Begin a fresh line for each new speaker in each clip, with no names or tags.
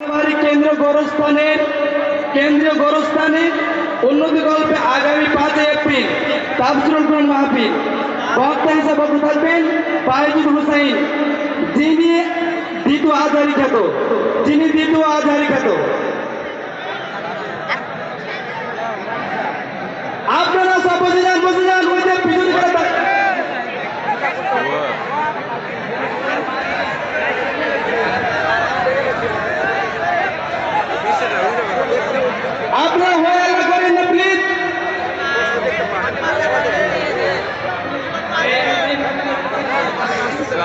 বাড়ি কেন্দ্র গোরস্থানের, কেন্দ্রীয় গোরস্থানে উন্নতি গল্পে আগামী পাঁচই এপ্রিল তাবসুরুল কোরআন মাহফিল। বক্তা থাকবেন বাহিদুল হুসাইন, যিনি দ্বিতীয় আধারি খ্যাত, যিনি দ্বিতীয় আধারী খ্যাত।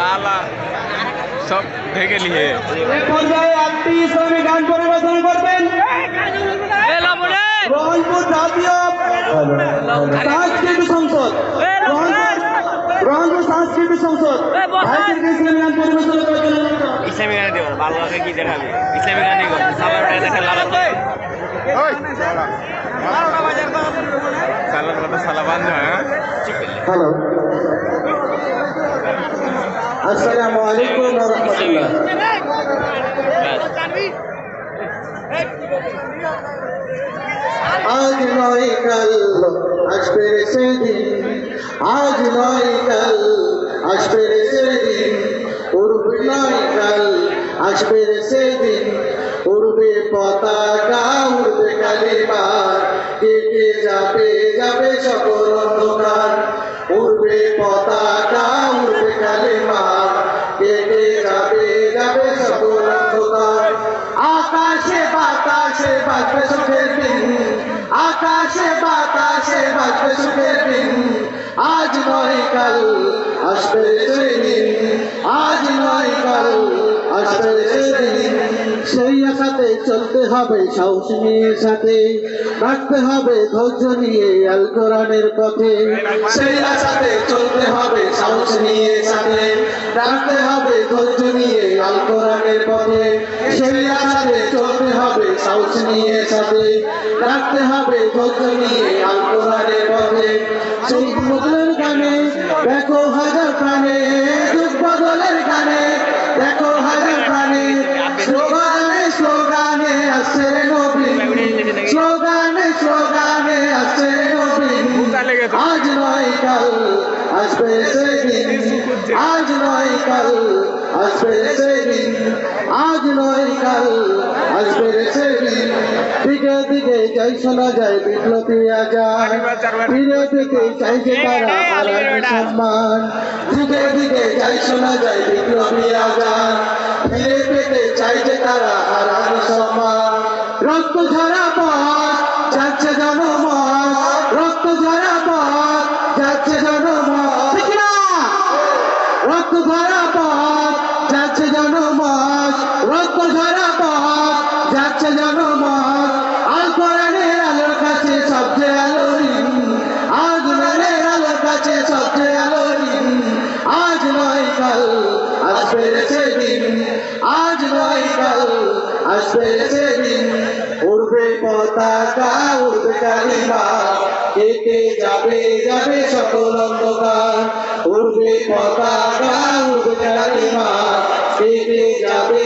আলা সব
ঢেকে
নিয়ে পর্যায়ে ইসলামী রহনপুর জাতীয় সাংস্কৃতিক সংসদ রহনপুর সাংস্কৃতিক সংসদ গানে
দেবো ভালো লাগে কি দেখাবে ইসলামী গানে সালাদ হ্যাঁ
হ্যালো আসসালামু আলাইকুম ওয়া রাহমাতুল্লাহ।
আজ নয় কাল, আসবে সেদিন, আজ নয় কাল, আসবে সেদিন, উড়বে নয় কাল, আসবে সেদিন, উড়বে পতাকা, উড়বে কালিমা কেটে যাবে যাবে সকল বাতাসে বাজবে সুখের দিন। আকাশে বাতাসে বাজবে সুখের দিন। আজ নয় কাল, আসবে সেদিন আজ নয় কাল, আসবে সেই আশাতে চলতে হবে, সাহস নিয়ে সাথে। রাখতে হবে ধৈর্য নিয়ে আল কোরআনের পথে। সেই আশাতে চলতে হবে, সাহস নিয়ে সাথে। রাখতে হবে ধৈর্য নিয়ে আল পথে। সাহস নিয়ে সাথে রাখতে হবে ধৈর্য নিয়ে আল কোরআনের পথে গানে, দেখো হাজার প্রাণে যুগ বদলের গানে, দেখো হাজার প্রাণে, স্লোগানে স্লোগানে আসছে নবীন। স্লোগানে স্লোগানে আসছে নবীন। আজ নয় কাল, আসবে সেদিন আজ নয় কাল আজ নয় দিকে শোনা যায় চাইছে দিকে যাই শোনা যায় ফিরে চাইছে তারা রক্ত ঝরা পথ যাচ্ছে জনমত যাচ্ছে জনমত আল কোরআনের আলোর কাছে সবচেয়ে আলোহীন। আজ কোরআনের আলোর কাছে সবচেয়ে আলোহীন। আজ নয় কাল আসবে সেদিন আজ নয় কাল আসবে সেদিন উড়বে পতাকা, উড়বে কালিমা। কেটে যাবে যাবে সকল অন্ধকার। উড়বে পতাকা, উড়বে কালিমা। কেটে যাবে